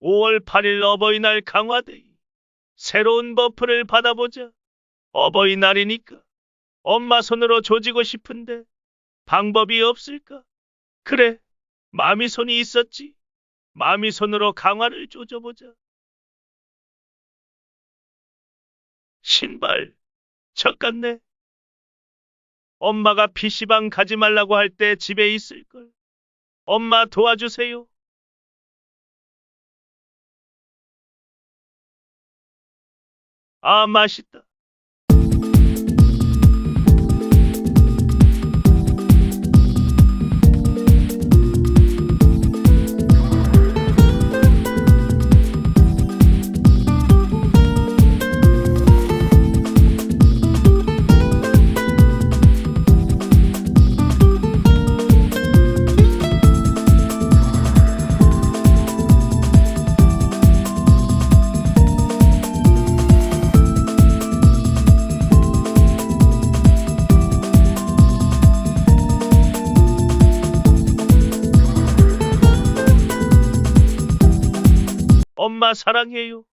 5월 8일 어버이날 강화데이. 새로운 버프를 받아보자. 어버이날이니까 엄마 손으로 조지고 싶은데 방법이 없을까? 그래, 마미 손이 있었지. 마미 손으로 강화를 조져보자. 신발, 젖같네. 엄마가 PC방 가지 말라고 할 때 집에 있을걸. 엄마 도와주세요. 아, 맛있다. 엄마 사랑해요.